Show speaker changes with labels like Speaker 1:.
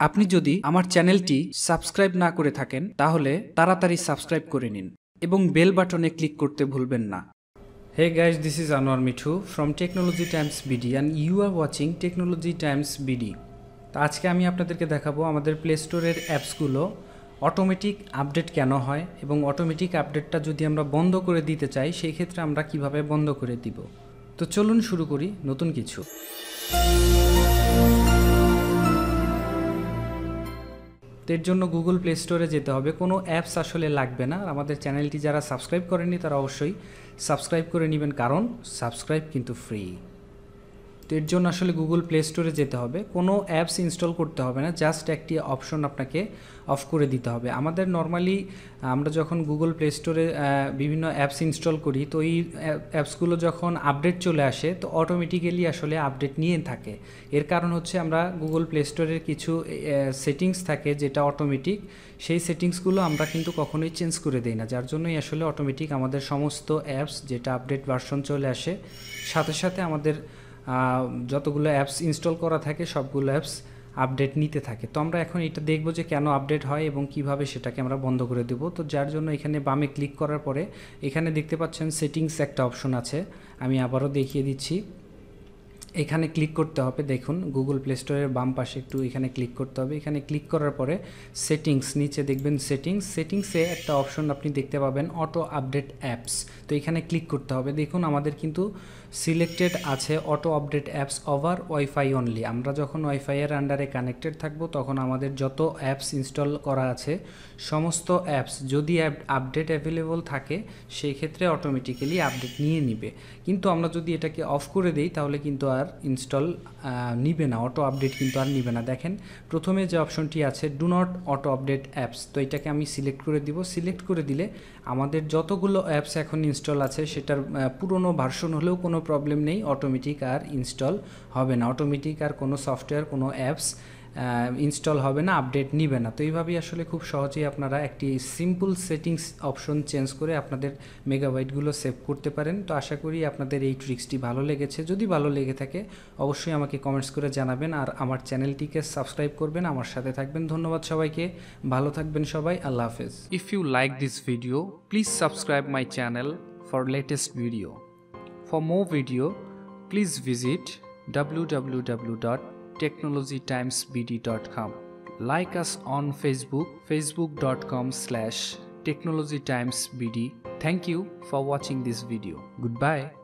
Speaker 1: আপনি যদি আমার চ্যানেলটি সাবস্ক্রাইব না করে থাকেন, তাহলে তাড়াতাড়ি সাবস্ক্রাইব করে নিন এবং বেল বাটনে ক্লিক করতে ভুলবেন না। Hey guys this is Anwar Mithu from Technology Times BD and you are watching Technology Times BD তো আজকে আমি আপনাদেরকে দেখাবো আমাদের প্লে স্টোরের অ্যাপসগুলো। অটোমেটিক আপডেট কেন হয় এবং অটোমেটিক আপডেটটা যদি আমরা বন্ধ করে দিতে চাই, সেই ক্ষেত্রে আমরা কীভাবে বন্ধ করে দিব? তো চলুন শুরু করি নতুন কিছু। তো এর জন্য গুগল প্লে স্টোরে যেতে হবে। কোনো অ্যাপস আসলে লাগবে না। আমাদের চ্যানেলটি যারা সাবস্ক্রাইব করেনি তারা অবশ্যই সাবস্ক্রাইব করে নেবেন। কারণ সাবস্ক্রাইব কিন্তু ফ্রি তো এর জন্য আসলে গুগল প্লে স্টোরে যেতে হবে। কোনো অ্যাপস ইনস্টল করতে হবে না জাস্ট একটি অপশন আপনাকে অফ করে দিতে হবে। আমাদের নর্মালি আমরা যখন গুগল প্লে স্টোরে বিভিন্ন অ্যাপস ইনস্টল করি, তো এই অ্যাপসগুলো যখন আপডেট চলে আসে, তো অটোমেটিক্যালি আসলে আপডেট নিয়ে থাকে। এর কারণ হচ্ছে আমরা গুগল প্লে স্টোরের কিছু সেটিংস থাকে যেটা অটোমেটিক সেই সেটিংসগুলো আমরা কিন্তু কখনোই চেঞ্জ করে দিই না। যার জন্যই আসলে অটোমেটিক আমাদের সমস্ত অ্যাপস যেটা আপডেট ভার্সন চলে আসে, সাথে সাথে আমাদের যতগুলো অ্যাপস ইনস্টল করা থাকে, সবগুলো অ্যাপস আপডেট নিতে থাকে। তো আমরা এখন এটা দেখব যে কেন আপডেট হয় এবং কীভাবে সেটাকে আমরা বন্ধ করে দেব। তো যার জন্য এখানে বামে ক্লিক করার পরে এখানে দেখতে পাচ্ছেন সেটিংস একটা অপশন আছে। আমি আবারও দেখিয়ে দিচ্ছি। এখানে ক্লিক করতে হবে, দেখুন গুগল প্লে স্টোরের বাম পাশে একটু এখানে ক্লিক করতে হবে। এখানে ক্লিক করার পরে সেটিংস নিচে দেখবেন সেটিংস সেটিংসে একটা অপশন আপনি দেখতে পাবেন অটো আপডেট অ্যাপস তো এখানে ক্লিক করতে হবে। দেখুন, আমাদের কিন্তু সিলেক্টেড আছে auto update apps over wifi only আমরা যখন ওয়াইফাইয়ের আন্ডারে কানেক্টেড থাকব, তখন আমাদের যত অ্যাপস ইনস্টল করা আছে, সমস্ত অ্যাপস যদি আপডেট অ্যাভেলেবল থাকে, সেই ক্ষেত্রে অটোমেটিক্যালি আপডেট নিয়ে নিবে। কিন্তু আমরা যদি এটাকে অফ করে দিই, তাহলে কিন্তু আর ইনস্টল নিবে না অটো আপডেট কিন্তু আর নিবে না। দেখেন, প্রথমে যে অপশনটি আছে do not auto update apps তো এটাকে আমি সিলেক্ট করে দিব। সিলেক্ট করে দিলে আমাদের যতগুলো অ্যাপস এখন ইনস্টল আছে, সেটার পুরনো ভার্সন হলেও কোনো প্রবলেম নেই অটোমেটিক আর ইনস্টল হবে না। অটোমেটিক আর কোনো সফটওয়্যার কোনো অ্যাপস ইনস্টল হবে না আপডেট নিবে না। তো এইভাবেই আসলে খুব সহজেই আপনারা একটি সিম্পল সেটিংস অপশন চেঞ্জ করে আপনাদের মেগাবাইটগুলো সেভ করতে পারেন। তো আশা করি আপনাদের এই ট্রিক্সটি ভালো লেগেছে। যদি ভালো লেগে থাকে অবশ্যই আমাকে কমেন্টস করে জানাবেন আর আমার চ্যানেলটিকে সাবস্ক্রাইব করবেন। আমার সাথে থাকবেন। ধন্যবাদ সবাইকে। ভালো থাকবেন সবাই। আল্লাহ হাফেজ। If you like this video please subscribe my channel for latest video For more video, please visit www.technologytimesbd.com. Like us on Facebook, facebook.com slash technologytimesbd. Thank you for watching this video. Goodbye.